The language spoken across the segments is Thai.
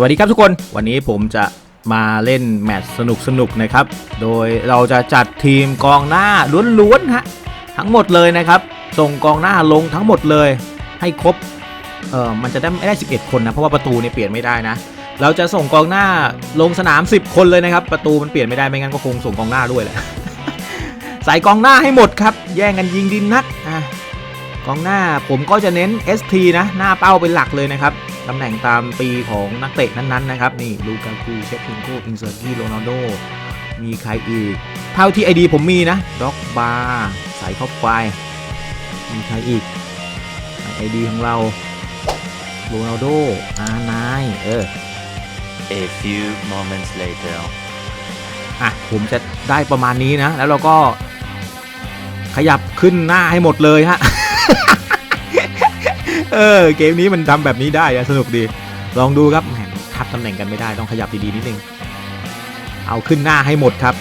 วัสดีครับทุกคน วันนี้ผมจะมาเล่นแมตช์สนุกสนุกๆนะครับ โดยเราจะจัดทีมกองหน้าล้วนๆฮะทั้งหมดเลยนะครับ ส่งกองหน้าลงทั้งหมดเลยให้ครบ เออมันจะได้ไม่ได้ 11 คนนะ เพราะว่าประตูเนี่ยเปลี่ยนไม่ได้นะ เราจะส่งกองหน้าลงสนาม 10 คนเลยนะครับ ประตูมันเปลี่ยนไม่ได้ ไม่งั้นก็คงส่งกองหน้าด้วยแหละ ใส่กองหน้าให้หมดครับ แย่งกันยิงดินนักอะกองหน้าผมก็จะเน้น ST นะ หน้าเป้าเป็นหลักเลยนะครับ ตำแหน่งตามปีของนักเตะนั้นๆนะครับนี่ลูกากูเชฟพิงโกอินเซอร์กี้โรนัลโดมีใครอีก เท่าที่ไอดีผมมีนะด็อกบาร์ใส่เข้าไปมีใครอีกไอดีของเราโรนัลโดอานายเออ A few moments later. อะ ผมจะได้ประมาณนี้นะ แล้วเราก็ขยับขึ้นหน้าให้หมดเลยฮะ เออเกมนี้มันทำแบบนี้ได้สนุกดี ลองดูครับแหมทับตำแหน่งกันไม่ได้ต้องขยับดีๆนิดนึง เอาขึ้นหน้าให้หมดครับ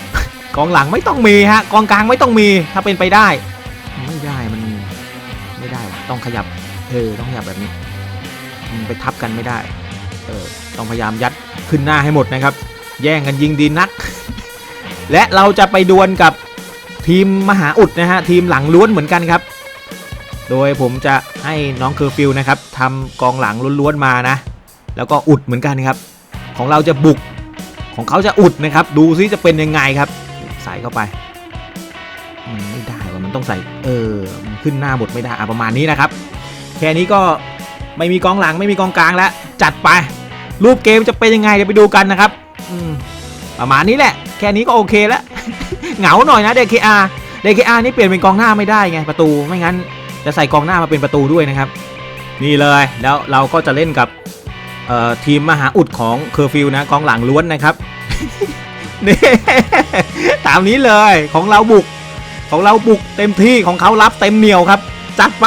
กองหลังไม่ต้องมีฮะกองกลางไม่ต้องมีถ้าเป็นไปได้ ไม่ได้มันไม่ได้ว่ะต้องขยับเออต้องขยับแบบนี้มันไปทับกันไม่ได้เออต้องพยายามยัดขึ้นหน้าให้หมดนะครับ แย่งกันยิงดีนัก และเราจะไปดวลกับทีมมหาอุดนะฮะทีมหลังล้วนเหมือนกันครับ โดยผมจะให้น้องเคอร์ฟิลนะครับทำกองหลังล้วนๆมานะ แล้วก็อุดเหมือนกันครับ ของเราจะบุกของเขาจะอุดนะครับ ดูซิจะเป็นยังไงครับ ใส่เข้าไปมันไม่ได้ว่ามันต้องใส่ เออมันขึ้นหน้าบทไม่ได้อะประมาณนี้นะครับ แค่นี้ก็ไม่มีกองหลังไม่มีกองกลางแล้ว จัดไป รูปเกมจะเป็นยังไงเดี๋ยวไปดูกันนะครับประมาณนี้แหละ แค่นี้ก็โอเคแล้ว เหงาหน่อยนะ DKR DKR นี่เปลี่ยนเป็นกองหน้าไม่ได้ไงประตูไม่งั้น จะใส่กองหน้ามาเป็นประตูด้วยนะครับ นี่เลยแล้วเราก็จะเล่นกับทีมมหาอุดของเคอร์ฟิลนะกองหลังล้วนนะครับนี่ตามนี้เลยของเราบุก ของเราบุกเต็มที่ของเขารับเต็มเหนียวครับ จัดไป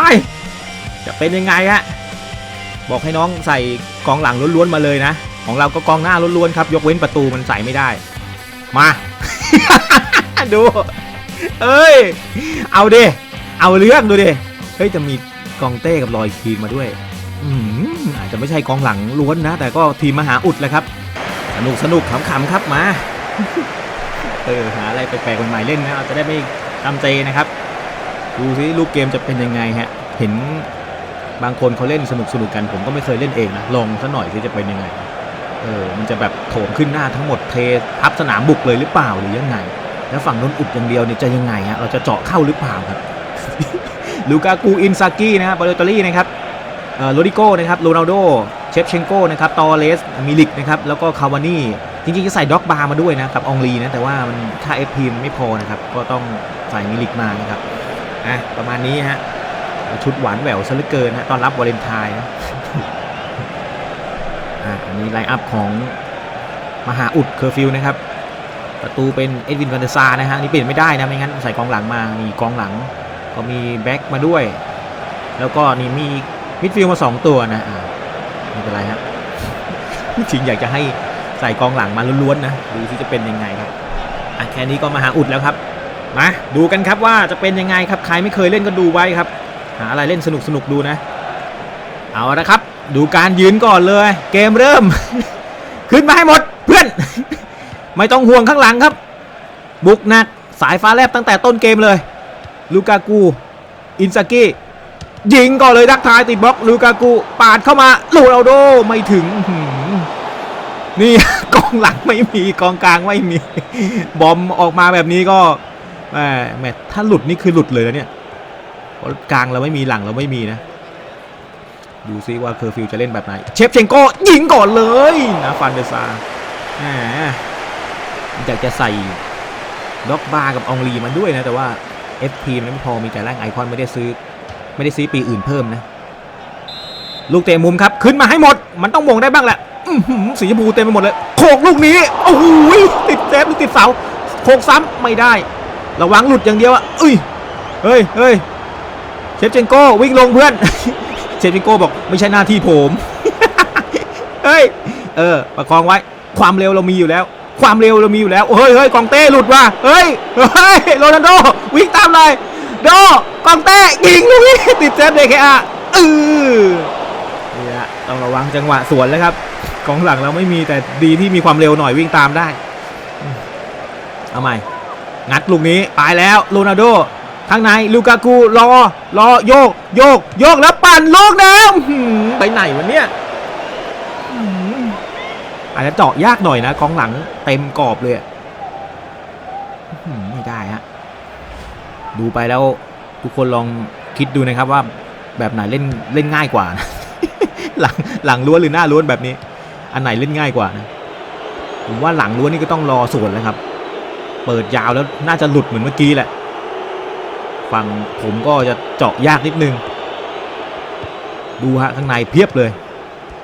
จะเป็นยังไงฮะบอกให้น้องใส่กองหลังล้วนๆมาเลยนะ ของเราก็กองหน้าล้วนๆครับ ยกเว้นประตูมันใส่ไม่ได้ มา ดู เอ้ย เอาดิ เอาเรื่องดูดิ ฮ้ยจะมีกองเต้กับลอยคีนมาด้วย อืมอาจจะไม่ใช่กองหลังล้วนนะ แต่ก็ทีมมหาอุดแหละครับ สนุกสนุกขำๆครับมาเออหาอะไรแปลกๆใหม่ๆเล่นนะเราจะได้ไม่ตามใจนะครับ ดูซิรูปเกมจะเป็นยังไงฮะ เห็นบางคนเขาเล่นสนุกสนุกกัน ผมก็ไม่เคยเล่นเองนะลองซะหน่อยสิจะเป็นยังไงเออมันจะแบบโถมขึ้นหน้าทั้งหมดเททับสนามบุกเลยหรือเปล่าหรือยังไง แล้วฝั่งนู้นอุดอย่างเดียวเนี่ยจะยังไงฮะเราจะเจาะเข้าหรือเปล่าครับ ลูกากูอินซากินะครับบาโลตอรี่นะครับโรดิโก้นะครับโรนัลโดเชฟเชนโกนะครับตอเลสมิลิกนะครับแล้วก็คาวานี่จริงๆจะใส่ด็อกบาร์มาด้วยนะครับองลีนะแต่ว่ามันถ้าเอฟพีไม่พอนะครับก็ต้องใส่มิลิกมานะครับอะประมาณนี้ฮะชุดหวานแหววซะเหลือเกินนะตอนรับวาเลนไทน์นะอะอันนี้ไลน์อัพของมหาอุดเคอร์ฟิลนะครับประตูเป็นเอ็ดวินวันเดซานะฮะนี่เปลี่ยนไม่ได้นะไม่งั้นใส่กองหลังมามีกองหลัง ก็มีแบ็กมาด้วย แล้วก็นี่มีมิดฟิลด์มา 2 ตัวนะไม่เป็นไรฮะจริงอยากจะให้ใส่กองหลังมาล้วนๆนะดูที่จะเป็นยังไงครับอะแค่นี้ก็มาหาอุดแล้วครับมาดูกันครับว่าจะเป็นยังไงครับใครไม่เคยเล่นก็ดูไว้ครับ หาอะไรเล่นสนุกๆดูนะ เอาละครับ ดูการยืนก่อนเลย เกมเริ่ม ขึ้นมาให้หมดเพื่อน ไม่ต้องห่วงข้างหลังครับ บุกหนักสายฟ้าแลบตั้งแต่ต้นเกมเลย ลูกากู อินซากิยิงก่อนเลยดักทายติดบล็อกลูกากูปาดเข้ามาลูราโดไม่ถึงนี่กองหลังไม่มีกองกลางไม่มี บอมออกมาแบบนี้ก็แหมแหมถ้าหลุดนี่คือหลุดเลยนะเนี่ยเพราะกลางเราไม่มีหลังเราไม่มีนะ ดูซิว่าเคอร์ฟิวจะเล่นแบบไหน เชฟเชงโก้ยิงก่อนเลยนะฟันเดซาแหมอยากจะใส่ด็อกบาร์กับอองลีมาด้วยนะแต่ว่า FP มันไม่พอมีแต่แรกไอคอนไม่ได้ซื้อ ไม่ได้ซื้อปีอื่นเพิ่มนะ ลูกเตะมุมครับ ขึ้นมาให้หมด มันต้องมงได้บ้างแหละสีชมพูเต็มไปหมดเลยโขกลูกนี้โอ้โหติดเซฟหรือติดเสาโขกซ้ำไม่ได้ ระวังหลุดอย่างเดียวอะเอ้ยเฮ้ยเฮ้ยเชฟเจนโก้วิ่งลงเพื่อนเชฟเจนโก้บอกไม่ใช่หน้าที่ผมเฮ้ยเออประคองไว้ความเร็วเรามีอยู่แล้ว ความเร็วเรามีอยู่แล้ว เฮ้ยเฮ้ยกองเต้หลุดว่ะ เฮ้ย เฮ้ยโรนัลโดวิ่งตามเลย โดกองเต้ยิงลูกนี้ติดเซฟเดคอาเออนี่ฮะต้องระวังจังหวะสวนเลยครับกองหลังเราไม่มีแต่ดีที่มีความเร็วหน่อยวิ่งตามได้ เอาใหม่ งัดลูกนี้ไปแล้วโรนัลโดข้างในลูกากูรอรอโยก โยก โยกแล้วปั่นลูกน้ำหืมไปไหนวะเนี่ย อาจจะเจาะยากหน่อยนะกองหลังเต็มกรอบเลยไม่ได้ฮะดูไปแล้วทุกคนลองคิดดูนะครับว่าแบบไหนเล่นเล่นง่ายกว่านะหลังหลังล้วนหรือหน้าล้วนแบบนี้ อันไหนเล่นง่ายกว่านะผมว่าหลังล้วนนี่ก็ต้องรอส่วนแล้วครับ เปิดยาวแล้วน่าจะหลุดเหมือนเมื่อกี้แหละฝั่งผมก็จะเจาะยากนิดนึง ดูฮะข้างในเพียบเลย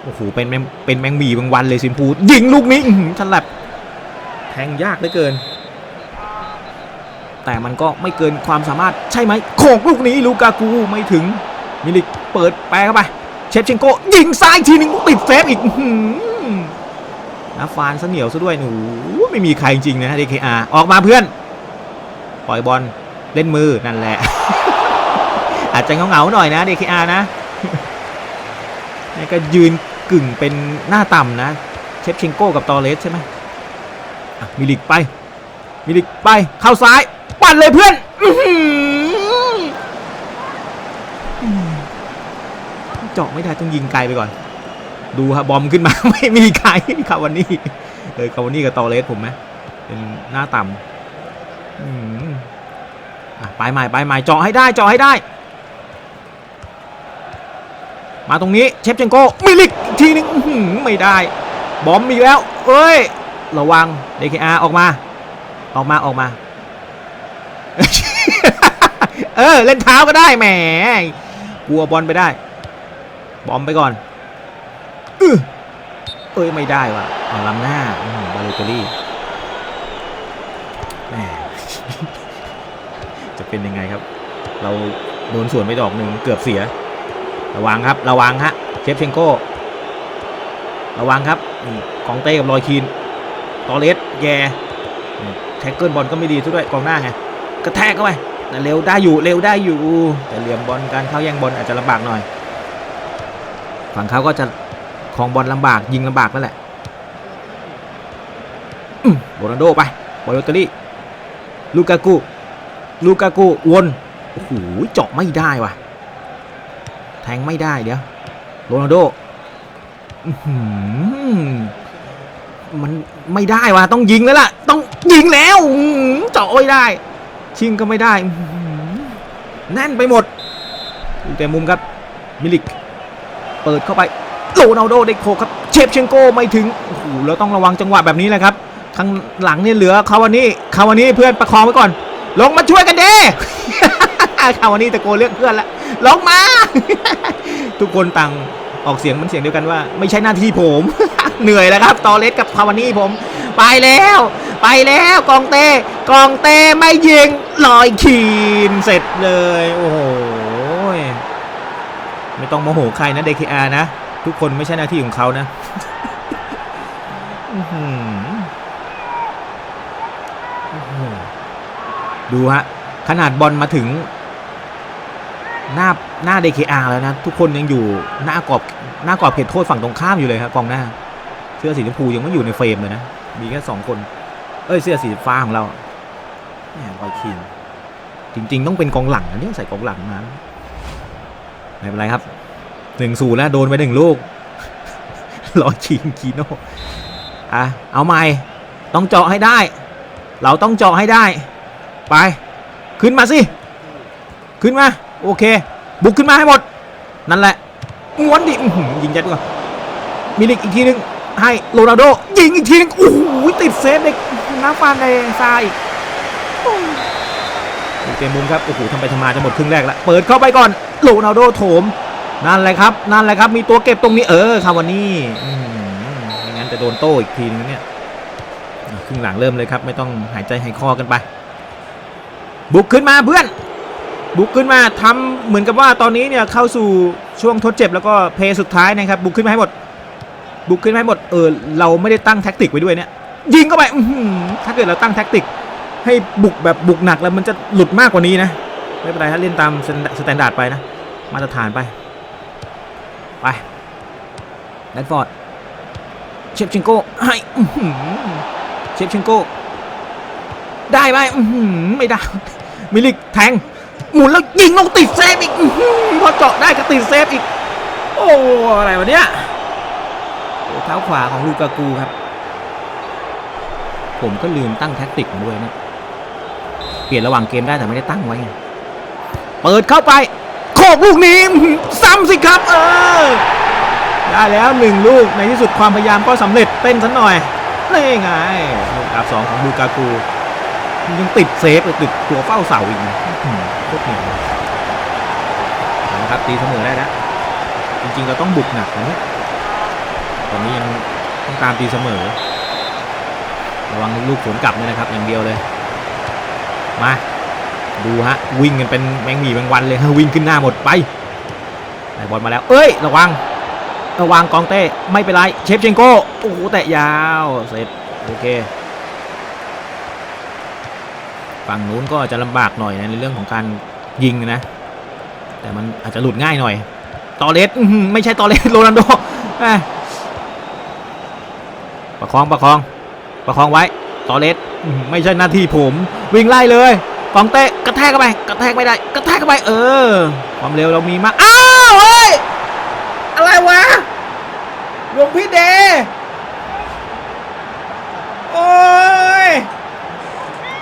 โอ้โหเป็นแมงเป็นแมงมีบางวันเลยสินพูยิงลูกนี้อื้อหือฉลับแทงยากเหลือเกิน แต่มันก็ไม่เกินความสามารถใช่ไหมโขกลูกนี้ลูกากูไม่ถึงมิลิกเปิดแปรเข้าไปเชฟเชนโกยิงซ้ายทีหนึงติดเซฟอีกนะฟานซะเหนียวซะด้วยหนูไม่มีใครจริงๆนะ DKR ออกมาเพื่อน ปล่อยบอลเล่นมือนั่นแหละ อาจจะเงาๆหน่อยนะ DKR นะนี่ก็ยืน กึ่งเป็นหน้าต่ำนะ เชฟเชนโก้กับตอเลสใช่ไหมมิลิกไป มิลิกไปเข้าซ้าย ปั่นเลยเพื่อนเจาะไม่ได้ต้องยิงไกลไปก่อน ดูฮะบอมขึ้นมา ไม่มีใครคาวานี่เออคาวานี่กับตอเลสผมไหมเป็นหน้าต่ำอืมอะไปใหม่ไปใหม่เจาะให้ได้เจาะให้ได้ มาตรงนี้เชฟเชนโกมิลิกทีนึงไม่ได้ บอมอีกแล้ว เอ้ย ระวัง DKR อาออกมา ออกมาออกมา เออ เล่นเท้าก็ได้แหมกลัวบอลไปได้ บอมไปก่อนอื้อเอ้ยไม่ได้ว่ะเอาล้ำหน้าบาเลเตอรี่แหมจะเป็นยังไงครับ เราโดนสวนไปดอกหนึ่งเกือบเสีย ระวังครับระวังฮะเชฟเชนโกระวังครับนี่กองเต้กับลอยคีนตอเลสแย่แท็กเกิลบอลก็ไม่ดีซะด้วยกองหน้าไงกระแทกเข้าไปแต่เร็วได้อยู่เร็วได้อยู่แต่เหลี่ยมบอลการเข้าแย่งบอลอาจจะลำบากหน่อย ฝั่งเขาก็จะคองบอลลำบากยิงลำบากนั่นแหละอืมโรนัลโดไปบอลโรตารี่ลูกากูลูกากูวนโอ้โหเจาะไม่ได้ว่ะ แทงไม่ได้เดี๋ยวโรนัลโดมันไม่ได้ว่ะต้องยิงแล้วล่ะ ต้องยิงแล้วอื้อหือเจาะไม่ได้ ชิงก็ไม่ได้แน่นไปหมดดูแต่มุมครับมิลิก เปิดเข้าไปโรนัลโดได้โคครับเชฟเชนโกไม่ถึงโอ้โหแล้วต้องระวังจังหวะแบบนี้แหละครับข้างหลังเนี่ยเหลือคาวานี่คาวานี่เพื่อนประคองไว้ก่อน ลงมาช่วยกันเด้คาวานี่ตะโกนเรียกเพื่อนละ ลงมา ทุกคนต่างออกเสียงมันเสียงเดียวกันว่า ไม่ใช่หน้าที่ผม เหนื่อยแล้วครับ ตอเลสกับคาวานี่ผม ไปแล้ว ไปแล้วกองเต้กองเต้ไม่ยิงลอยขีนเสร็จเลย โอ้โหไม่ต้องโมโหใครนะ DKR นะ ทุกคนไม่ใช่หน้าที่ของเขานะดูฮะ ขนาดบอลมาถึง หน้าหน้า DKR แล้วนะ ทุกคนยังอยู่หน้ากรอบหน้ากรอบเขตโทษฝั่งตรงข้ามอยู่เลยครับกองหน้า เสื้อสีชมพูยังไม่อยู่ในเฟรมเลยนะ มีแค่สองคน เอ้ยเสื้อสีฟ้าของเราแหมรอยคินจริง ๆ ต้องเป็นกองหลังนะเนี่ยใส่กองหลังมาไม่เป็นไรครับหนึ่งศูนย์แล้วโดนไปหนึ่งลูกรอยคินคีโน่อะเอาใหม่ต้องเจาะให้ได้ เราต้องเจาะให้ได้ ไป ขึ้นมาสิ ขึ้นมา โอเค บุกขึ้นมาให้หมด นั่นแหละม้วนดิอื้อหือยิงยัดก่อนมิลิกอีกทีหนึงให้โรนัลโดยิงอีกทีหนึงโอ้โหติดเซฟเด็กน้ำฟานในซาอีกโอ้ยเกมมุมครับโอ้โหทำไปทำมาจะหมดครึ่งแรกแล้วเปิดเข้าไปก่อนโรนัลโดโถมนั่นแหละครับนั่นแหละครับ มีตัวเก็บตรงนี้เออคาวานี่อื้อหือไม่งั้นจะโดนโต้อีกทีนึงเนี่ยอะครึ่งหลังเริ่มเลยครับ ไม่ต้องหายใจหายคอกันไป บุกขึ้นมาเพื่อน บุกขึ้นมาทำเหมือนกับว่าตอนนี้เนี่ยเข้าสู่ช่วงทดเจ็บแล้วก็เพย์สุดท้ายนะครับบุกขึ้นมาให้หมด บุกขึ้นมาให้หมดเออเราไม่ได้ตั้งแท็กติกไว้ด้วยเนี่ยยิงเข้าไปถ้าเกิดเราตั้งแท็กติก ให้บุกแบบบุกหนักแล้วมันจะหลุดมากกว่านี้นะไม่เป็นไรถ้าเล่นตามสแตนดาร์ดไปนะมาตรฐานไปไปแรดฟอร์ดเชฟชิงโก้ให้เชฟชิงโก้ได้ไหมไม่ได้มิลิกแทง หมุนแล้วยิงลงติดเซฟอีกพอเจาะได้ก็ติดเซฟอีก โอ้อะไรวะเนี่ยเท้าขวาของลูกากูครับ ผมก็ลืมตั้งแท็กติกมาด้วยเนี่ยเปลี่ยนระหว่างเกมได้แต่ไม่ได้ตั้งไว้ไงเปิดเข้าไป โคกลูกนี้ซ้ำสิครับ เออ ได้แล้วหนึ่งลูกในที่สุดความพยายามก็สำเร็จเต้นสักหน่อยนี่ไงลูกอับสองของลูกากูยังติดเซฟติดตัวเฝ้าเสาอีก โคตรเหนื่ยเอาละครับตีเสมอได้แล้วจริงๆเราต้องบุกหนักนะเนี่ยตอนนี้ยังต้องตามตีเสมอ ระวังลูกสวนกลับเนี่ยนะครับ อย่างเดียวเลย มาดูฮะวิ่งกันเป็นแมงมีแมงวันเลยฮะวิ่งขึ้นหน้าหมดไปได้บอลมาแล้ว เอ้ย ระวัง ระวังกองเต้ไม่เป็นไรเชฟเชงโก้โอ้โหแตะยาวเสร็จโอเค ฝั่งนู้นก็จะลำบากหน่อยนะในเรื่องของการยิงนะ แต่มันอาจจะหลุดง่ายหน่อย ตอเลสไม่ใช่ตอเลสโรนัลโดประคองประคองประคองไว้ตอเลสไม่ใช่หน้าที่ผมวิ่งไล่เลยกองเตะกระแทกเข้าไปกระแทกไม่ได้กระแทกเข้าไปเออ ความเร็วเรามีมากอ้าวเฮ้ยอะไรวะหลวงพี่เดโอ้ย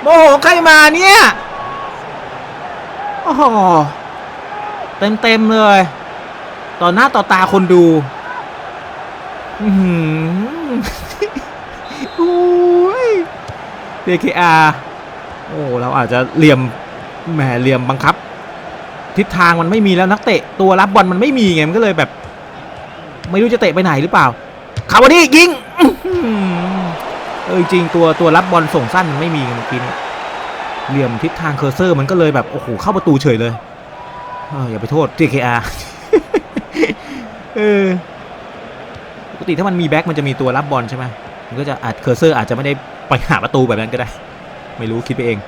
โมโหใครมาเนี่ยโอ้โหเต็มเต็มๆเลย ต่อหน้าต่อตาคนดูอือหือโอ้ย DKR โอ้เราอาจจะเหลี่ยมแหมเหลี่ยมบังคับ ทิศทางมันไม่มีแล้วนักเตะตัวรับบอลมันไม่มีไงมันก็เลยแบบ ไม่รู้จะเตะไปไหนหรือเปล่าคาวานี่ยิง เออจริงตัวตัวรับบอลส่งสั้นมันไม่มีเมื่อกี้นี้เหลี่ยมทิศทางเคอร์เซอร์มันก็เลยแบบโอ้โหเข้าประตูเฉยเลยเอออย่าไปโทษ JKR เออปกติถ้ามันมีแบ็คมันจะมีตัวรับบอลใช่ไหมมันก็จะอาจเคอร์เซอร์อาจจะไม่ได้ไปหาประตูแบบนั้นก็ได้ ไม่รู้คิดไปเอง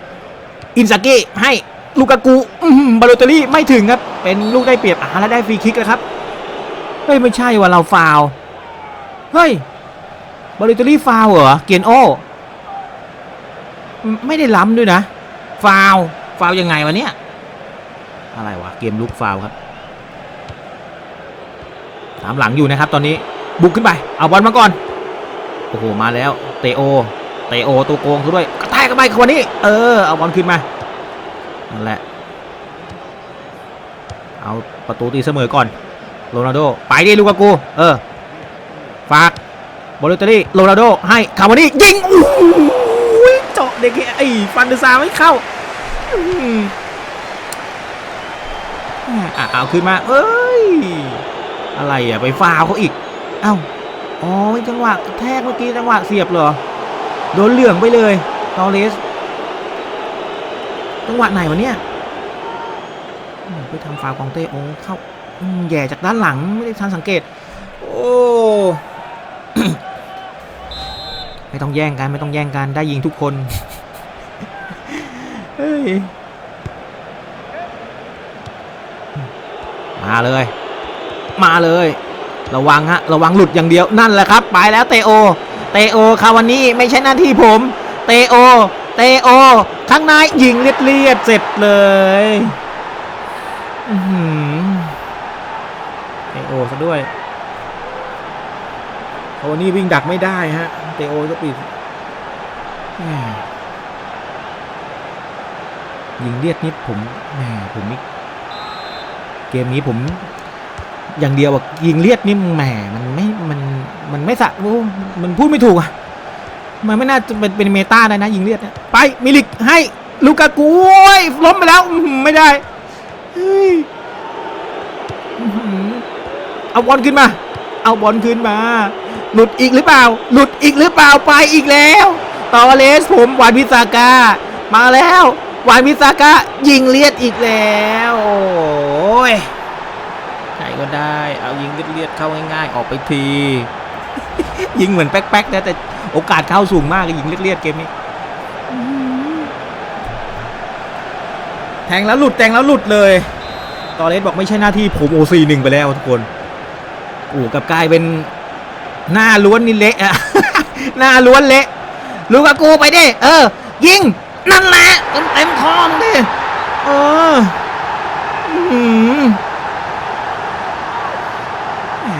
อินซากิให้ลูกากูอื้อหือบาโลเตอรี่ไม่ถึงครับ เป็นลูกได้เปรียบอาแล้วได้ฟรีคิกแล้วครับ เฮ้ย ไม่ใช่ว่าเราฟาว เฮ้ย บาโลเตอรี่ฟาวเหรอ เกียนโอ ไม่ได้ล้ำด้วยนะ ฟาวฟาวยังไงวะเนี่ย อะไรวะ เกมลุกฟาวครับ ตามหลังอยู่นะครับตอนนี้ บุกขึ้นไป เอาบอลมาก่อน โอ้โห มาแล้ว เตโอ เตโอตัวโกงเขาด้วยกระแทกเข้าไปควันนี้ เออ เอาบอลขึ้นมา นั่นแหละ เอาประตูตีเสมอก่อน โรนัลโด ไปดิลูกากู เออ ฝาก บอลเลตอรี่โรนัลโดให้คาวานี่ยิงโอ้โหเจาะเด็กไอ้ฟันเดซาไม่เข้าอะเอาขึ้นมา เอ้ย อะไรอะ ไปฟาวเขาอีก เอ้าอ๋อจังหวะแทกเมื่อกี้จังหวะเสียบเหรอ โดนเหลืองไปเลยตอเลสจังหวะไหนวะเนี่ยไปทำฟาวกองเต้โอ้เข้าแย่จากด้านหลังไม่ได้ทันสังเกต โอ้ ไม่ต้องแย่งกันไม่ต้องแย่งกันได้ยิงทุกคนมาเลย มาเลย ระวังฮะระวังหลุดอย่างเดียวนั่นแหละครับ ไปแล้วเตโอ เตโอคาวันนี้ไม่ใช่หน้าที่ผม เตโอ เตโอ ข้างในยิงเลียดเลียดๆเสร็จเลยอื้อหือเตโอซะด้วยคาวันนี้วิ่งดักไม่ได้ฮะ เตโอก็ปิดยิงเลียดนิดผมแหมผมนี่เกมนี้ผมอย่างเดียวอะยิงเลียดนี่แหมมันไม่มันมันไม่สะมันพูดไม่ถูกอะมันไม่น่าจะเป็นเป็นเมตาได้นะยิงเลียดเนี่ยไปมิลิกให้ลูกากูยล้มไปแล้วไม่ได้เออเอาบอลขึ้นมา เอาบอลขึ้นมา หลุดอีกหรือเปล่า หลุดอีกหรือเปล่าไปอีกแล้วตอเลสผมวานพิซากามาแล้ววานพิซากายิงเลียดอีกแล้ว โอ้ยใครก็ได้ เอายิงเลียดเข้าง่ายๆออกไปที ยิงเหมือนแป๊กๆนะแต่โอกาสเข้าสูงมากยิงเลียดๆเกมนี้แทงแล้วหลุดแทงแล้วหลุดเลย ตอเลสบอกไม่ใช่หน้าที่ผมโอซีหนึ่งไปแล้วทุกคน โอ้กับกลายเป็นหน้าล้วนนี่เละอะหน้าล้วนเละลูกากูไปดิเออ ยิง นั่นแหละเต็มเต็มคอมงดิเอออื้อหือแหม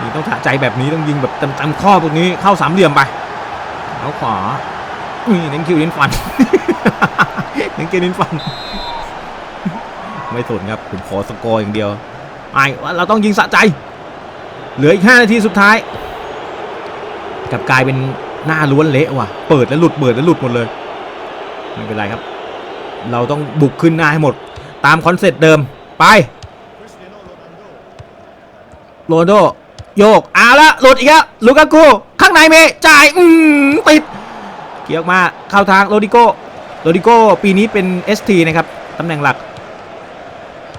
นี่ต้องสะใจแบบนี้ต้องยิงแบบเต็มๆข้อตรงนี้เข้าสามเหลี่ยมไปแล้วขวาอุ้ยเน้นคิวเน้นฟันเน้นคิวเน้นฟัน ไม่สนครับ ผมขอสกอร์อย่างเดียว ไอ้ว่าเราต้องยิงสะใจ เหลืออีก 5 นาทีสุดท้าย กับกลายเป็นหน้าล้วนเละว่ะ เปิดแล้วหลุดเปิดแล้วหลุดหมดเลย ไม่เป็นไรครับ เราต้องบุกขึ้นหน้าให้หมด ตามคอนเซ็ปต์เดิมไปโรนโดโยกเอาละหลุดอีกแล้วลูกากูข้างในเมจ่ายอืมติด เกี่ยวมาเข้าทางโรดิโกโรดิโกปีนี้เป็น ST นะครับตำแหน่งหลัก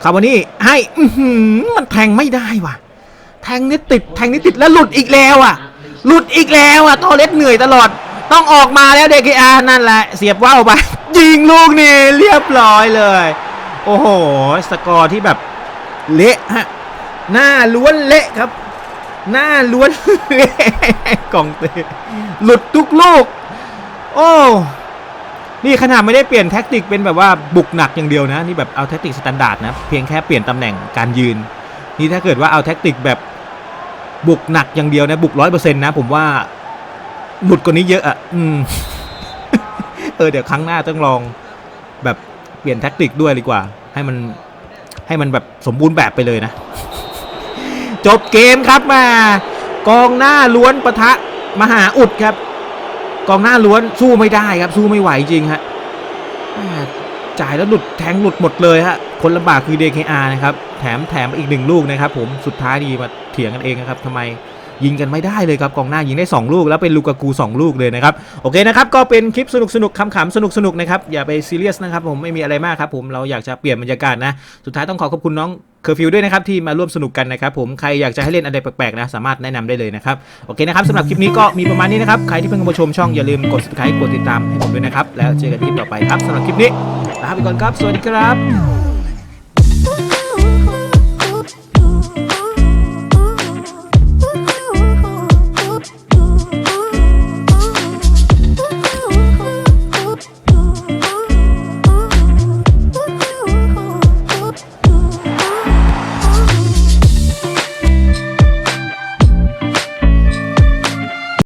คาวานี่ให้มันแทงไม่ได้ว่ะ แทงนี่ติดแทงนี่ติดแล้วหลุดอีกแล้วอะ หลุดอีกแล้วอะตอเล็ดเหนื่อยตลอด ต้องออกมาแล้วเด็กอานั่นแหละ เสียบว่าวไปยิงลูกนี่เรียบร้อยเลย โอ้โห สกอร์ที่แบบเละฮะหน้าล้วนเละครับ หน้าล้วนเละกองเตะหลุดทุกลูก โอ้ นี่ขนาดไม่ได้เปลี่ยนแท็กติกเป็นแบบว่าบุกหนักอย่างเดียวนะ นี่แบบเอาแท็กติกสแตนดาร์ดนะเพียงแค่เปลี่ยนตำแหน่งการยืน นี่ถ้าเกิดว่าเอาแท็กติกแบบบุกหนักอย่างเดียวนะบุกร้อยเปอร์เซ็นต์นะ ผมว่าหลุดกว่านี้เยอะอะอืมเออเดี๋ยวครั้งหน้าต้องลองแบบเปลี่ยนแท็กติกด้วยดีกว่า ให้มันให้มันแบบสมบูรณ์แบบไปเลยนะ จบเกมครับมากองหน้าล้วนปะทะมหาอุดครับ กองหน้าล้วนสู้ไม่ได้ครับ สู้ไม่ไหวจริงฮะจ่ายแล้วหลุดแทงหลุดหมดเลยฮะคนลำบากคือ DKR นะครับ แถมแถมอีกหนึ่งลูกนะครับ ผมสุดท้ายดีมาเถียงกันเองนะครับทำไม ยิงกันไม่ได้เลยครับกองหน้ายิงได้ 2 ลูก แล้วเป็นลูกากู 2 ลูกเลยนะครับ โอเคนะครับ ก็เป็นคลิปสนุกสนุกๆขำสนุกสนุกนะครับ อย่าไปซีเรียสนะครับผมไม่มีอะไรมากครับผมเราอยากจะเปลี่ยนบรรยากาศนะ สุดท้ายต้องขอขอบคุณน้องเคอร์ฟิวด้วยนะครับที่มาร่วมสนุกกันนะครับผมใครอยากจะให้เล่นอะไรแปลกๆนะสามารถแนะนำได้เลยนะครับโอเคนะครับสำหรับคลิปนี้ก็มีประมาณนี้นะครับใครที่เพิ่งมาชมช่องอย่าลืมกด subscribe กดติดตามให้ผมด้วยนะครับแล้วเจอกันคลิปต่อไปครับสำหรับคลิปนี้ลาไปก่อนครับ สวัสดีครับ